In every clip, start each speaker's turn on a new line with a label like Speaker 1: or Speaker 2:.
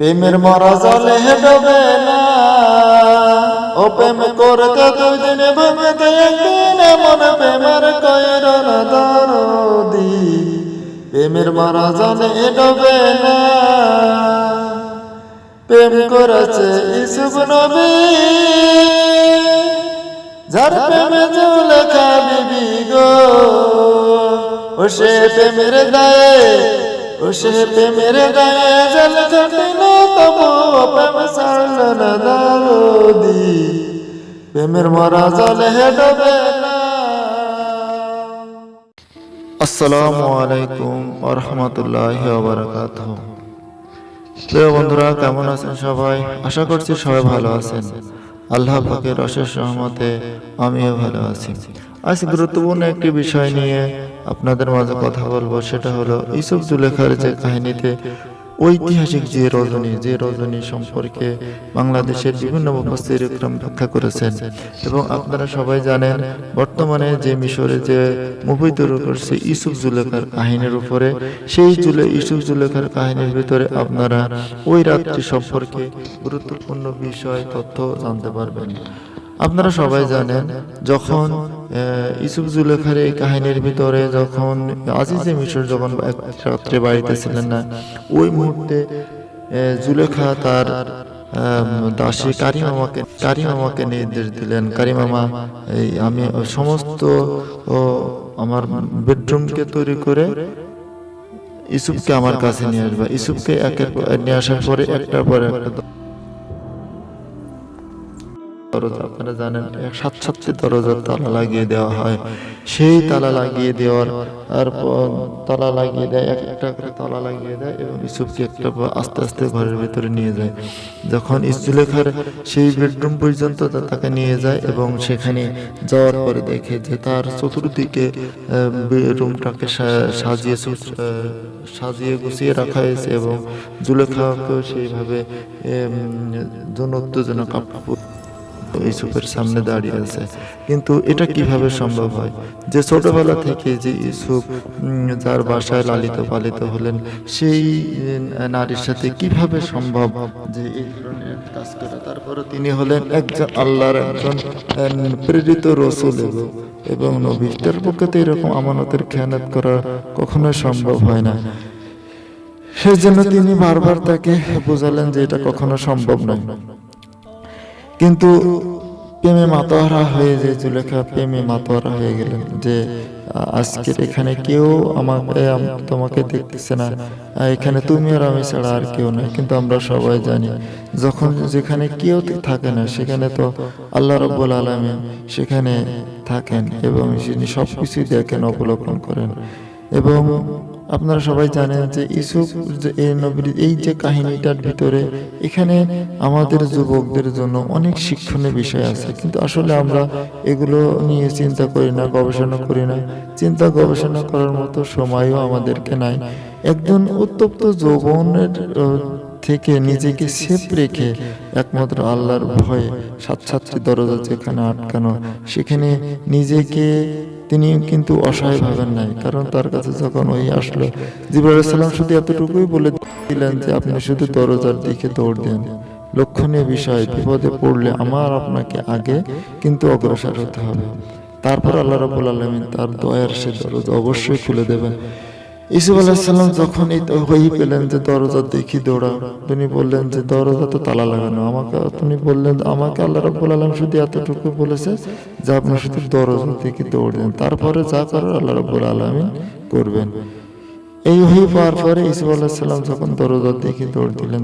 Speaker 1: প্রেমের মরা জলে ডবে না। ও প্রেম করতে দুই দিন ভাঙতে একদিন এমন প্রেমের কয়ের দরদি। প্রেমের মরা জলে ডবে না। প্রেম করেছে ইসুফ নবী। যার প্রেমে লেখা বিবি গো ও সে প্রেমের দায়ে সে প্রেমের দায়ে জল ঘটিল তবু প্রেম সারল না দারদি প্রেমের মরা জলে ডবে আসসালামু আলাইকুম আরহামতুল্লাহ বারাকাতুহু প্রিয় বন্ধুরা, কেমন আছেন সবাই? আশা করছি সবাই ভালো আছেন। আল্লাহ পাকের অশেষ রহমতে আমিও ভালো আছি। আজ গুরুত্বপূর্ণ একটি বিষয় নিয়ে আপনাদের মাঝে কথা বলব সেটা হলো ইসুফ জুলেখার যে কাহিনীতে ঐতিহাসিক যে রজনী যে রজনী সম্পর্কে বাংলাদেশের বিভিন্ন ইকরাম ব্যাখ্যা করেছেন। এবং আপনারা সবাই জানেন বর্তমানে যে মিশরে যে মুভি তৈরি করছে ইসুফ জুলেখার কাহিনীর উপরে সেই জুলে ইসুফ জুলেখার কাহিনীর ভিতরে আপনারা ওই রাত্রি সম্পর্কে গুরুত্বপূর্ণ বিষয় তথ্য জানতে পারবেন। আপনারা সবাই জানেন যখন ইসুফ জুলেখার এই কাহিনীর ভিতরে যখন আজিজে মিশর যখন রাত্রে বাড়িতে ছিলেন না ওই মুহূর্তে জুলেখা তার দাসী কারিমামাকে কারিমামাকে নির্দেশ দিলেন। কারিমামা এই আমি সমস্ত আমার বেডরুমকে তৈরি করে ইসুফকে আমার কাছে নিয়ে আসবা। ইসুফকে একের পর নিয়ে আসার পরে একটার পর একটা দরজা আপনারা জানেন সাত সাতটি দরজার তালা লাগিয়ে দেওয়া হয়। সেই তালা লাগিয়ে দেওয়ার, আর তালা লাগিয়ে দেয়, এক একটা করে তালা লাগিয়ে দেয় এবং ইসুফকে একটা আস্তে আস্তে ঘরের ভিতরে নিয়ে যায়। যখন ইসুলেখার সেই বেডরুম পর্যন্ত তাকে নিয়ে যায় এবং সেখানে যাওয়ার পরে দেখে যে তার চতুর্দিকে রুমটাকে সাজিয়ে সাজিয়ে গুছিয়ে রাখা হয়েছে এবং জুলেখাকেও সেইভাবে জন উত্তেজনক কাপড় ইউসুফের সামনে দাঁড়িয়ে আছে। কিন্তু এটা কীভাবে সম্ভব হয়? যে ছোটবেলা থেকে যে ইউসুফ যার বাসায় লালিত পালিত হলেন, সেই নারীর সাথে কীভাবে সম্ভব যে এই ধরনের কাজ করা? তারপরে তিনি হলেন একজন আল্লাহর একজন প্রেরিত রসুল এবং নবী তার পক্ষে তো এরকম আমানতের খেয়ানত করা কখনোই সম্ভব হয় না। সেই জন্য তিনি বারবার তাকে বোঝালেন যে এটা কখনো সম্ভব নয়। কিন্তু প্রেমে মাতোয়ারা হয়ে যে জুলেখা প্রেমে মাতোয়ারা হয়ে গেলেন যে, আজকের এখানে কেউ আমাকে, তোমাকে দেখতেছে না। এখানে তুমি আর আমি ছাড়া আর কেউ নাই। কিন্তু আমরা সবাই জানি, যখন যেখানে কেউ থাকে না, সেখানে তো আল্লাহ রব্বুল আলমী সেখানে থাকেন এবং তিনি সব কিছুই দেখেন, অবলোকন করেন। এবং আপনারা সবাই জানেন যে ইসুফ এই নবীর এই যে কাহিনীটার ভিতরে এখানে আমাদের যুবকদের জন্য অনেক শিক্ষণীয় বিষয় আছে। কিন্তু আসলে আমরা এগুলো নিয়ে চিন্তা করি না গবেষণা করি না। চিন্তা গবেষণা করার মতো সময়ও আমাদেরকে নাই। একজন উত্তপ্ত যৌবনের থেকে নিজেকে সেফ রেখে একমাত্র আল্লাহর ভয়ে সাত সাতটি দরজা যেখানে আটকানো সেখানে নিজেকে তিনি কিন্তু অসহায় ভাবেন নাই, কারণ তার কাছে যখন ওই আসলো জিবাহাম শুধু এতটুকুই বলে দিলেন যে আপনি শুধু দরজার দিকে দৌড় দেন। লক্ষণীয় বিষয়, বিপদে পড়লে আমার আপনাকে আগে কিন্তু অগ্রসর হতে হবে। তারপর আল্লাহ রাবুল আলমিন তার দয়ার সে দরজা অবশ্যই খুলে দেবেন। ইসুফ আলাহিসাল্লাম যখন এই হই পেলেন যে দরজা দেখি দৌড়া, তিনি বললেন যে দরজা তো তালা লাগানো, আমাকে, তিনি বললেন আমাকে আল্লাহ রাব্বুল আলম শুধু এতটুকু বলেছে যে আপনি শুধু দরজা দেখি দৌড় দেন, তারপরে যা করার আল্লাহ রাব্বুল আলমিন করবেন। এই হয়ে পাওয়ার পরে ইসুফ আলাহিসাল্লাম যখন দরজা দেখি দৌড় দিলেন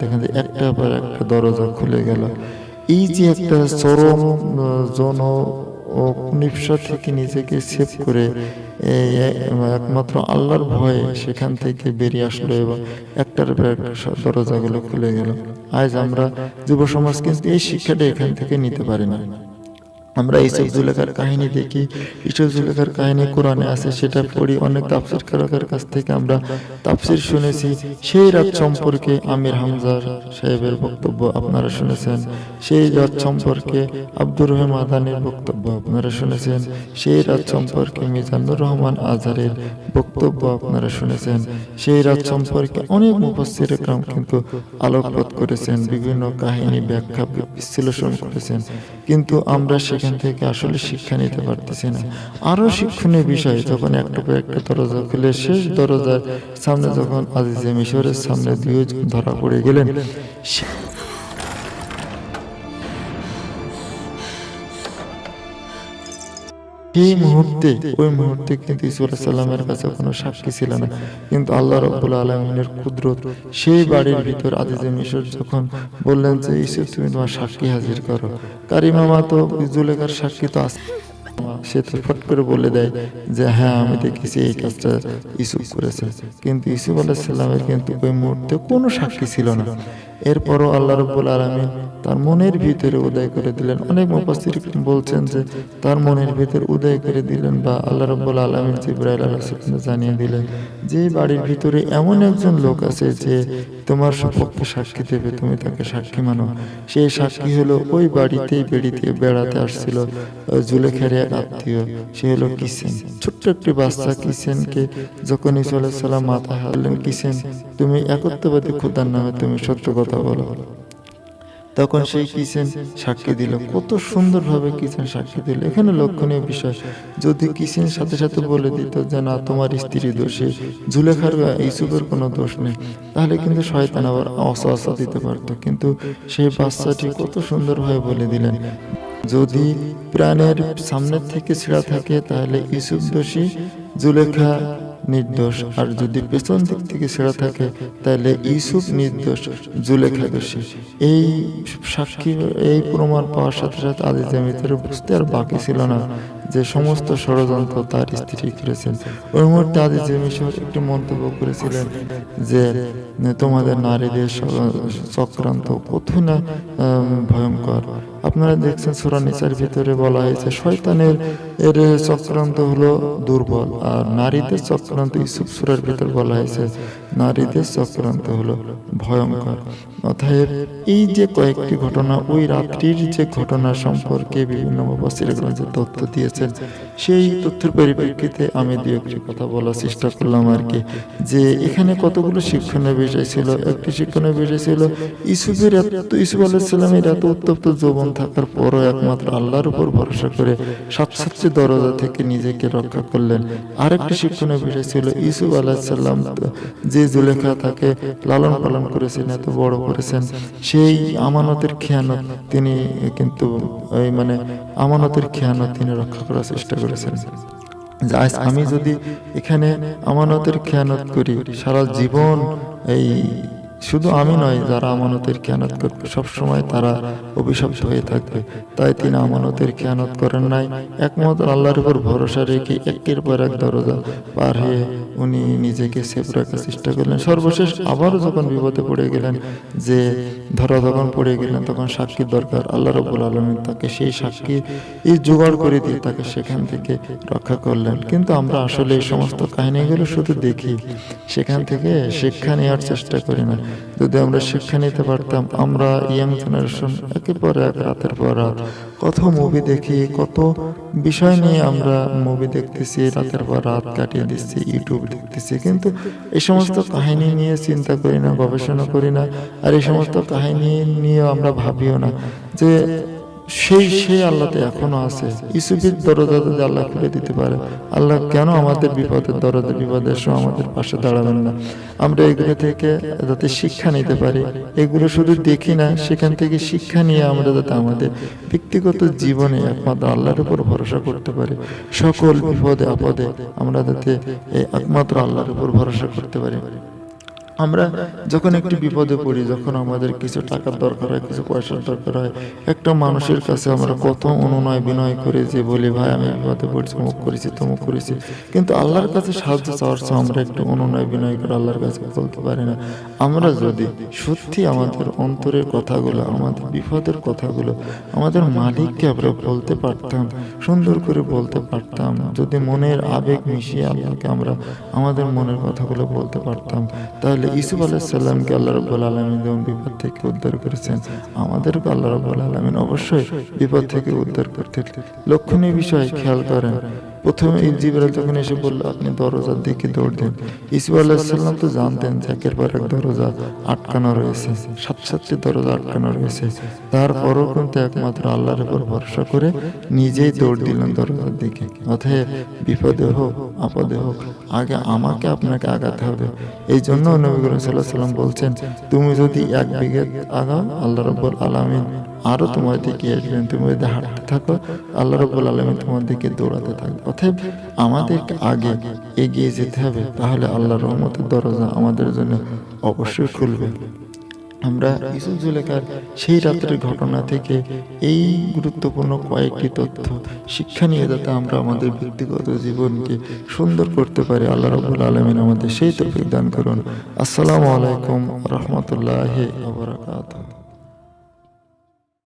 Speaker 1: দেখেন যে একটা পর একটা দরজা খুলে গেল। এই যে একটা চরম জন ও নিপসা থেকে নিজেকে সেভ করে একমাত্র আল্লাহর ভয়ে সেখান থেকে বেরিয়ে আসলো এবং একটার দরজাগুলো খুলে গেল। আজ আমরা যুব সমাজ কিন্তু এই শিক্ষাটা এখান থেকে নিতে পারি না। আমরা ইসুফ জুলেখার কাহিনী দেখি। ইসুফ জুলেখার কাহিনী কোরআনে আছে সেটা পড়ি অনেক তাফসির কারকের কাছ থেকে আমরা তাফসির শুনেছি। সেই রাত সম্পর্কে আমির হামজা সাহেবের বক্তব্য আপনারা শুনেছেন। সেই রাত সম্পর্কে আব্দুর রহিম আদানির বক্তব্য আপনারা শুনেছেন। সেই রাত সম্পর্কে মিজানুর রহমান আজহারের বক্তব্য আপনারা শুনেছেন। সেই রাত সম্পর্কে অনেক মুফাসসির একরাম কিন্তু আলোকপাত করেছেন বিভিন্ন কাহিনী ব্যাখ্যা বিশ্লেষণ করেছেন কিন্তু আমরা সেখান থেকে আসলে শিক্ষা নিতে পারতেছি না। আরও শিক্ষণীয় বিষয়, যখন একটা পর একটা দরজা খুলে শেষ দরজার সামনে যখন আজিজে মিশরের সামনে দিয়ে ধরা পড়ে গেলেন সেই মুহূর্তে, ওই মুহূর্তে কিন্তু সাল্লামের কাছে কোনো সাক্ষী ছিল না। কিন্তু আল্লাহ রব্বুল আলমিনের কুদরত সেই বাড়ির ভিতর মিশর যখন বললেন যে ইসুর তুমি তোমার সাক্ষী হাজির করো। কারিমামা তো জুলেখার সাক্ষী তো আছে। সে তো ফট করে বলে দেয় যে হ্যাঁ আমি দেখেছি এই কাজটা ইসুফ করেছে। কিন্তু ইসুফ আলাহিসাল্লামের কিন্তু ওই মুহূর্তে কোনো সাক্ষী ছিল না। এরপরও আল্লাহ রব্বুল আলমী তার মনের ভিতরে উদয় করে দিলেন। অনেক মুফাসসির বলছেন যে তার মনের ভিতরে উদয় করে দিলেন বা আল্লাহ রব্বুল আলমী জিব্রাইল আলাহিসাল্লাম জানিয়ে দিলেন যে বাড়ির ভিতরে এমন একজন লোক আছে যে তোমার সপক্ষে সাক্ষী দেবে, তুমি তাকে সাক্ষী মানো। সেই সাক্ষী হলো ওই বাড়িতেই বেড়িতে বেড়াতে আসছিল জুলেখার এক আত্মীয়। সে হলো কিসেন। ছোট্ট একটি বাচ্চা কিসেনকে যখন ইসু আলাইসাল্লাম মাথায় হারলেন, কিসেন, তুমি একত্ববাদী খোদার নামে তুমি সত্য কথা বলো তখন সেই কিচেন সাক্ষী দিল। কত সুন্দরভাবে কিচেন সাক্ষী দিল। এখানে লক্ষণীয় বিষয়, যদি কিচেন সাথে সাথে বলে দিত যে, না, তোমার স্ত্রী দোষী জুলেখার ইসুফের কোনো দোষ নেই, তাহলে কিন্তু শয়তান আবার অসহসা দিতে পারতো। কিন্তু সেই বাচ্চাটি কত সুন্দরভাবে বলে দিলেন, যদি প্রাণের সামনের থেকে ছেঁড়া থাকে, তাহলে ইসুফ দোষী জুলেখা নির্দোষ। আর যদি পেছন দিক থেকে ছেঁড়া থাকে, তাহলে ইসুফ নির্দোষ, জুলেখা দোষী। এই সাক্ষী, এই প্রমাণ পাওয়ার সাথে সাথে আদিজা মিত্রের বুঝতে আর বাকি ছিল না যে সমস্ত ষড়যন্ত্র তার স্ত্রী করেছেন। ওই মুহূর্তে আদিজা মিশর একটি মন্তব্য করেছিলেন যে, তোমাদের নারীদের চক্রান্ত কত না ভয়ঙ্কর। আপনারা দেখছেন সুরা নিচার ভিতরে বলা হয়েছে, শয়তানের এর চক্রান্ত হলো দুর্বল আর নারীদের চক্রান্ত ইসুফ সুরার ভিতর বলা হয়েছে, নারীদের চক্রান্ত হলো ভয়ঙ্কর। অতএব এই যে কয়েকটি ঘটনা, ওই রাত্রির যে ঘটনা সম্পর্কে বিভিন্ন মুফাসসিরগণ যে তথ্য দিয়েছেন, সেই তথ্যের পরিপ্রেক্ষিতে আমি দু একটি কথা বলার চেষ্টা করলাম আর কি। যে এখানে কতগুলো শিক্ষণীয় বিষয় ছিল, একটি শিক্ষণীয় বিষয় ছিল, ইসুফের এত, ইসুফ আলাইসাল্লামের এত উত্তপ্ত যৌবন থাকার পরও একমাত্র আল্লাহর উপর ভরসা করে সাতটি দরজা থেকে নিজেকে রক্ষা করলেন। আরেকটি শিক্ষণীয় বিষয় ছিল ইসুফ আলাহিসাল্লাম যে জুলেখা তাকে লালন পালন করেছেন, এত বড় করেছেন, সেই আমানতের খেয়ানত তিনি কিন্তু ওই মানে আমানতের খেয়ানত তিনি রক্ষা করার চেষ্টা করেছেন। আমি যদি এখানে আমানতের খেয়ানত করি, সারা জীবন এই শুধু আমি নয়, যারা আমানতের খেয়ানত করবে সবসময় তারা অভিশপ্ত হয়ে থাকবে। তাই তিনি আমানতের খেয়ানত করেন নাই। একমাত্র আল্লাহর উপর ভরসা রেখে একের পর এক দরজা পার হয়ে উনি নিজেকে সেফ রাখার চেষ্টা করলেন। সর্বশেষ আবারও যখন বিপদে পড়ে গেলেন, যে ধরা যখন পড়ে গেলেন, তখন সাক্ষীর দরকার। আল্লাহ রবুল আলমিন তাকে সেই সাক্ষী এই জোগাড় করে দিয়ে তাকে সেখান থেকে রক্ষা করলেন। কিন্তু আমরা আসলে এই সমস্ত কাহিনীগুলো শুধু দেখি। সেখান থেকে শিক্ষা নেওয়ার চেষ্টা করি না। যদি আমরা শিক্ষা নিতে পারতাম, আমরা ইয়াং জেনারেশন একেবারে এক, রাতের পর রাত কত মুভি দেখি, কত বিষয় নিয়ে আমরা মুভি দেখতেছি, রাতের পর রাত কাটিয়ে দিচ্ছি ইউটিউব দেখতেছি। কিন্তু এই সমস্ত কাহিনী নিয়ে চিন্তা করি না, গবেষণা করি না, আর এই সমস্ত কাহিনী নিয়ে আমরা ভাবিও না যে সেই সেই আল্লাহতে এখনও আছে। ইসুফের দরজা যদি আল্লাহ খুলে দিতে পারে, আল্লাহ কেন আমাদের বিপদের দরজা, বিপদের সময় আমাদের পাশে দাঁড়াবেন না? আমরা এগুলো থেকে যাতে শিক্ষা নিতে পারি। এগুলো শুধু দেখি না, সেখান থেকে শিক্ষা নিয়ে আমরা যাতে আমাদের ব্যক্তিগত জীবনে একমাত্র আল্লাহর উপর ভরসা করতে পারি। সকল বিপদে আপদে আমরা যাতে একমাত্র আল্লাহর উপর ভরসা করতে পারি। আমরা যখন একটি বিপদে পড়ি যখন আমাদের কিছু টাকার দরকার হয় কিছু পয়সার দরকার হয় একটা মানুষের কাছে আমরা কত অনুনয় বিনয় করে যে বলি ভাই আমি বিপদে পড়ছি মুখ করেছি তমুক করেছি। কিন্তু আল্লাহর কাছে সাহায্য চাওয়ার চেয়ে আমরা একটু অনুনয় বিনয় করে আল্লাহর কাছে বলতে পারি না। আমরা যদি সত্যি আমাদের অন্তরের কথাগুলো আমাদের বিপদের কথাগুলো আমাদের মালিককে আমরা বলতে পারতাম সুন্দর করে বলতে পারতাম যদি মনের আবেগ মিশিয়ে আল্লাহকে আমরা আমাদের মনের কথাগুলো বলতে পারতাম তাহলে ইসুফ আলাহিসাল্লামকে আল্লাহ রব্বুল আলমিন যেমন বিপদ থেকে উদ্ধার করেছেন, আমাদেরকে আল্লাহ রব্বুল আলমিন অবশ্যই বিপদ থেকে উদ্ধার করতে লক্ষণীয় বিষয় খেয়াল করেন। প্রথমে জিবরাল যখন এসে বলল, আপনি দরজার দিকে দৌড় দেন। ইসুফ আলাহিসাল্লাম তো জানতেন যে একের পর এক দরজা আটকানো রয়েছে সাত সাতটি দরজা আটকানো রয়েছে। তারপরও কিন্তু একমাত্র আল্লাহর উপর ভরসা করে নিজেই দৌড় দিলেন দরজার দিকে। অতএব বিপদে হোক, আপদে হোক, আগে আমাকে আপনাকে আগাতে হবে। এই জন্য সাল্লাম বলছেন, তুমি যদি এক বিঘে আগাও আল্লাহ রব্বুল আলমিন আরও তোমার দিকে আসবেন। তুমি যদি হাঁটতে থাকো, আল্লাহ রব্বুল আলমিন তোমার দিকে দৌড়াতে থাকবে। অতএব আমাদেরকে আগে এগিয়ে যেতে হবে, তাহলে আল্লাহ রহমতের দরজা আমাদের জন্য অবশ্যই খুলবে। আমরা ইসুফ জুলেখার সেই রাত্রের ঘটনা থেকে এই গুরুত্বপূর্ণ কয়েকটি তথ্য শিক্ষা নিয়ে যাতে আমরা আমাদের ব্যক্তিগত জীবনকে সুন্দর করতে পারি। আল্লাহ রবুল আলমিন আমাদের সেই তফিক দান করুন। আসসালামু আলাইকুম রহমতুল্লাহ আবরাকাত